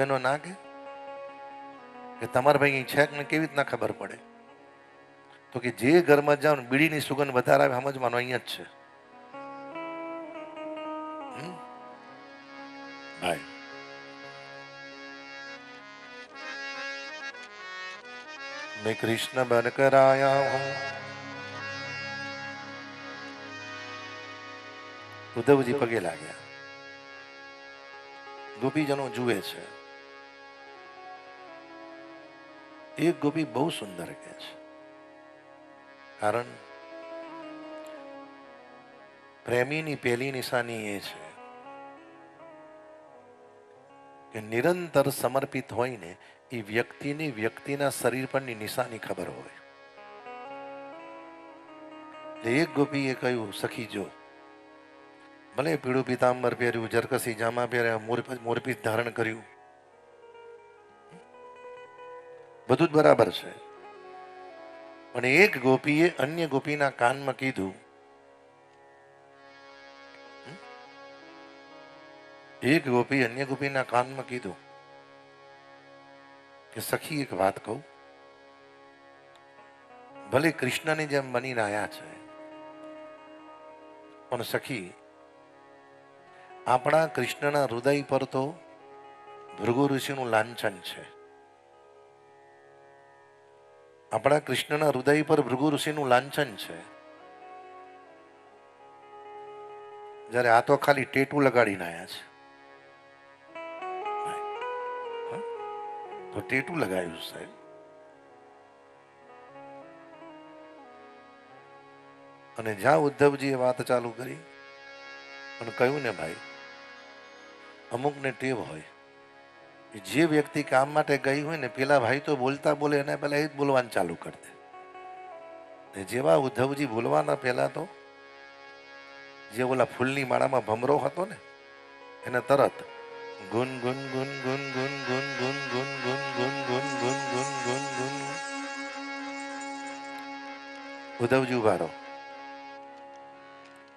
બહેનો ના કે કે તમારા ભાઈ અહીં છે કે ને કેવી રીતના ખબર પડે તો કે જે ઘરમાં જાઓ ને બીડીની સુગંધ વધારે આવે સમજવાનું અહીંયા જ છે હમ? ભાઈ मैं कृष्ण बनकर आया हूं ઉદ્ધવજી પગે લાગ્યા ગોપીજનો જુએ છે એક ગોપી બહુ સુંદર કે છે. કારણ પ્રેમીની પહેલી નિશાની એ છે કે નિરંતર સમર્પિત હોય એ વ્યક્તિની વ્યક્તિના શરીર પરની નિશાની ખબર હોય. એક ગોપીએ કહ્યું, સખી, જો, ભલે પીળું પીતાંબર પહેર્યું, જરકસી જામા પહેર્યા મોર મોરપીસ ધારણ કર્યું બધું જ બરાબર છે. પણ એક ગોપીએ અન્ય ગોપીના કાનમાં કીધું એક ગોપી અન્ય ગોપીના કાનમાં કીધું કે, સખી, એક વાત કહું. ભલે કૃષ્ણની જેમ બનીને આવ્યા છે, પણ સખી, આપણા કૃષ્ણના હૃદય પર તો ભૃગુ ઋષિનું લાંછન છે. આપણા કૃષ્ણના હૃદય પર ભૃગુ ઋષિનું લાંછન છે. જ્યારે આ તો ખાલી ટેટુ લગાડીને આવ્યા છે. તો ટેટુ લગાવ્યું સાહેબ. અને જ્યાં ઉદ્ધવજીએ વાત ચાલુ કરી પણ કહ્યું ને ભાઈ, અમુકને ટેવ હોય. જે વ્યક્તિ કામ માટે ગઈ હોય ને પેલા ભાઈ તો બોલતા બોલે એને પહેલાં એ જ બોલવાનું ચાલુ કરી દે ને જેવા ઉદ્ધવજી બોલવાના પહેલા તો જે ઓલા ફૂલની માળામાં ભમરો હતો ને એને તરત ગુન ગુન ગુન ગુન ગુન ગુન ગુન ગુન ગુન ગુન ગુન ગુન ગુન ગુન ગુન ઉદ્ધવજી ઊભા રહો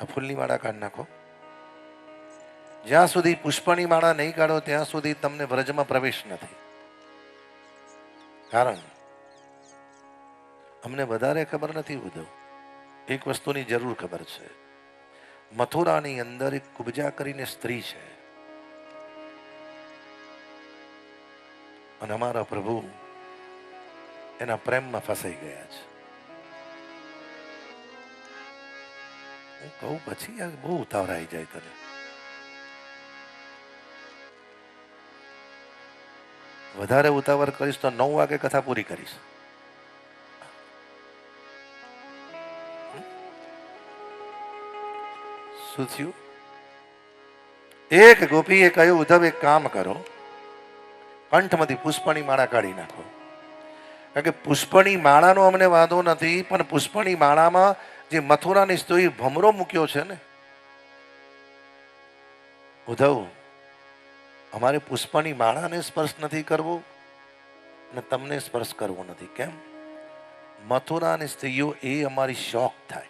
આ ફૂલની માળા કાઢ નાખો જ્યાં સુધી પુષ્પની માળા નહીં કાઢો, ત્યાં સુધી તમને વ્રજમાં પ્રવેશ નથી. કારણ, અમને વધારે ખબર નથી ઉદ્ધવ એક વસ્તુની જરૂર ખબર છે. મથુરાની અંદર એક કુબજા કરીને સ્ત્રી છે. અને અમારા પ્રભુ એના પ્રેમમાં ફસાઈ ગયા છે. હું કહું, પછી બહુ બહુ ઉતાવળાઈ જાય તને. વધારે ઉતાવળ કરીશ તો નવ વાગે કથા પૂરી કરીશ. શું થયું? એક ગોપીએ કહ્યું, ઉદ્ધવ, એક કામ કરો. કંઠમાંથી પુષ્પની માળા કાઢી નાખો. કારણ કે પુષ્પની માળાનો અમને વાંધો નથી, પણ પુષ્પની માળામાં જે મથુરાની સ્ત્રી ભમરો મૂક્યો છે ને. ઉદ્ધવ અમારે પુષ્પની માળાને સ્પર્શ નથી કરવો અને તમને સ્પર્શ કરવો નથી. કેમ? મથુરાની સ્ત્રીઓ એ અમારી શોખ થાય.